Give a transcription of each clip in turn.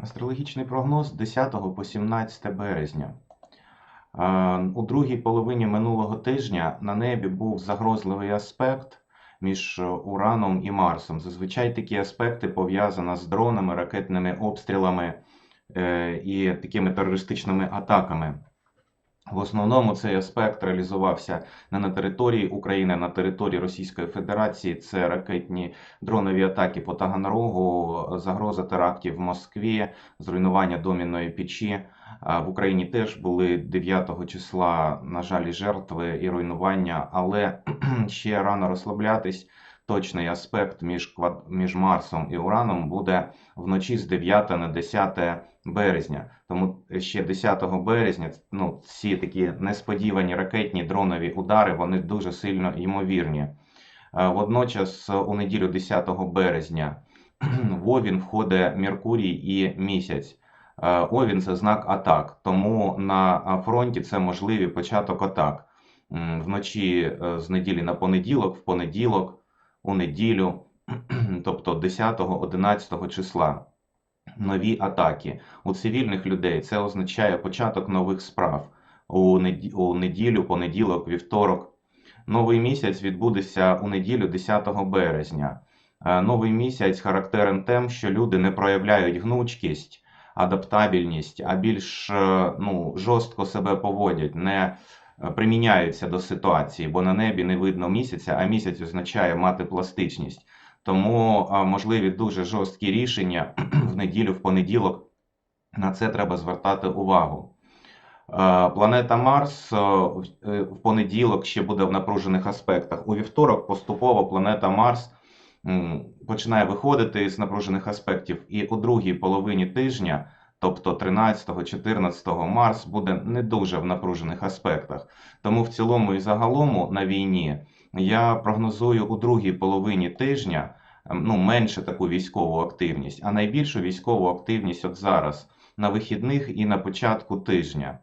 Астрологічний прогноз 10 по 17 березня. Е, У другій половині минулого тижня на небі був загрозливий аспект між Ураном і Марсом. Зазвичай такі аспекти пов'язані з дронами, ракетними обстрілами е, і такими терористичними атаками. В основному цей аспект реалізувався не на території України, а на території Російської Федерації. Це ракетні дронові атаки по Таганрогу, загроза терактів в Москві, зруйнування домінної печі. В Україні теж були 9 числа, на жаль, жертви і руйнування, але ще рано розслаблятись. Точний аспект між, між Марсом і Ураном буде вночі з 9 на 10 березня. Тому ще 10 березня ну, всі такі несподівані ракетні дронові удари вони дуже сильно ймовірні. Е, Водночас, у неділю 10 березня в Овін входить Меркурій і місяць. Е, Овін це знак атак, тому на фронті це можливий початок атак. Вночі е, з неділі на понеділок, в понеділок, у неділю, тобто 10-11 числа. Нові атаки у цивільних людей це означає початок нових справ у неділю, понеділок, вівторок. Новий місяць відбудеться у неділю 10 березня. Е, Новий місяць характерен тим, що люди не проявляють гнучкість, адаптабельність, а більш е, ну, жорстко себе поводять, не приміняються до ситуації, бо на небі не видно місяця, а місяць означає мати пластичність. Тому е, можливі дуже жорсткі рішення в неділю, в понеділок. На це треба звертати увагу. Е, Планета Марс е, в е, понеділок ще буде в напружених аспектах. У вівторок поступово планета Марс починає виходити з напружених аспектів, і у другій половині тижня, тобто 13-14 Марс, буде не дуже в напружених аспектах. Тому в цілому і загалому на війні я прогнозую у другій половині тижня ем, ну, менше таку військову активність, а найбільшу військову активність от зараз на вихідних і на початку тижня.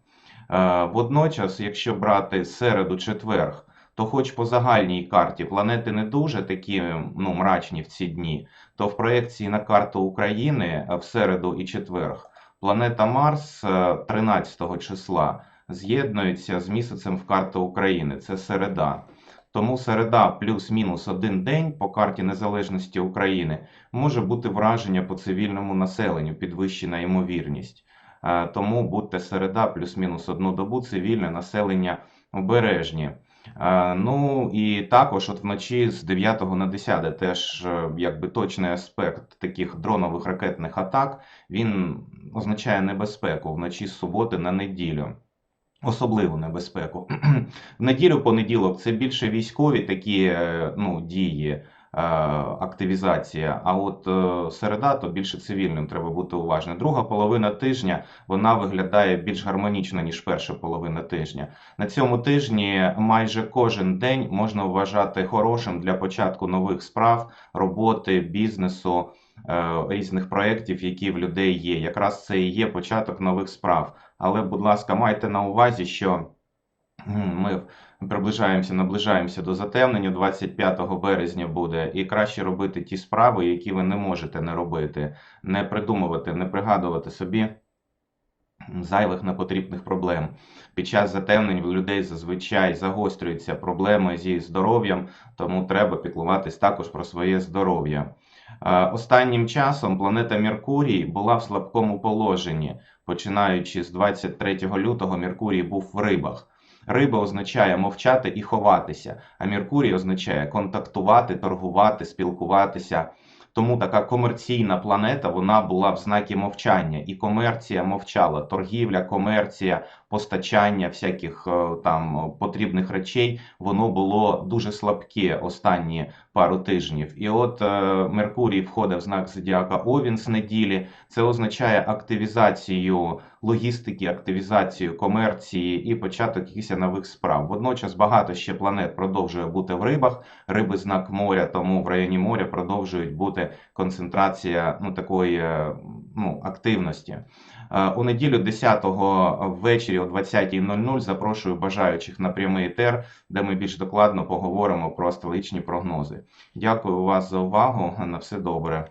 Е, Водночас, якщо брати середу четверг, то хоч по загальній карті планети не дуже такі ну, мрачні в ці дні, то в проєкції на карту України е, в середу і четверг планета Марс е, 13 числа з'єднується з місяцем в карту України. Це середа. Тому середа плюс-мінус один день по карті незалежності України може бути враження по цивільному населенню, підвищена ймовірність. Е, Тому будьте середа плюс-мінус одну добу цивільне населення обережні. Е, Ну і також от вночі з 9 на 10 теж е, якби точний аспект таких дронових ракетних атак, він означає небезпеку вночі з суботи на неділю. Особливу небезпеку. В неділю, понеділок це більше військові такі е, ну, дії, активізація. А от е, середа, то більше цивільним треба бути уважним. Друга половина тижня вона виглядає більш гармонічно, ніж перша половина тижня. На цьому тижні майже кожен день можна вважати хорошим для початку нових справ, роботи, бізнесу, е, різних проєктів, які в людей є. Якраз це і є початок нових справ. Але, будь ласка, майте на увазі, що ми приближаємося, наближаємося до затемнення 25 березня буде, і краще робити ті справи, які ви не можете не робити, не придумувати, не пригадувати собі зайвих непотрібних проблем. Під час затемнень в людей зазвичай загострюються проблеми зі здоров'ям, тому треба піклуватись також про своє здоров'я. Е, Останнім часом планета Меркурій була в слабкому положенні. Починаючи з 23 лютого, Меркурій був в рибах. Риба означає мовчати і ховатися, а Меркурій означає контактувати, торгувати, спілкуватися. Тому така комерційна планета вона була в знакі мовчання, і комерція мовчала. Торгівля, комерція, постачання всяких е, там потрібних речей, воно було дуже слабке останні пару тижнів. І от е, Меркурій входить в знак зодіака Овін з неділі. Це означає активізацію логістики, активізацію комерції і початок якихось нових справ. Водночас багато ще планет продовжує бути в рибах. Риби знак моря, тому в районі моря продовжують бути концентрація ну такої е, ну, активності. Е, У неділю 10-го ввечері о 20.00 запрошую бажаючих на прямий етер, де ми більш докладно поговоримо про астрологічні прогнози. Дякую вас за увагу. На все добре.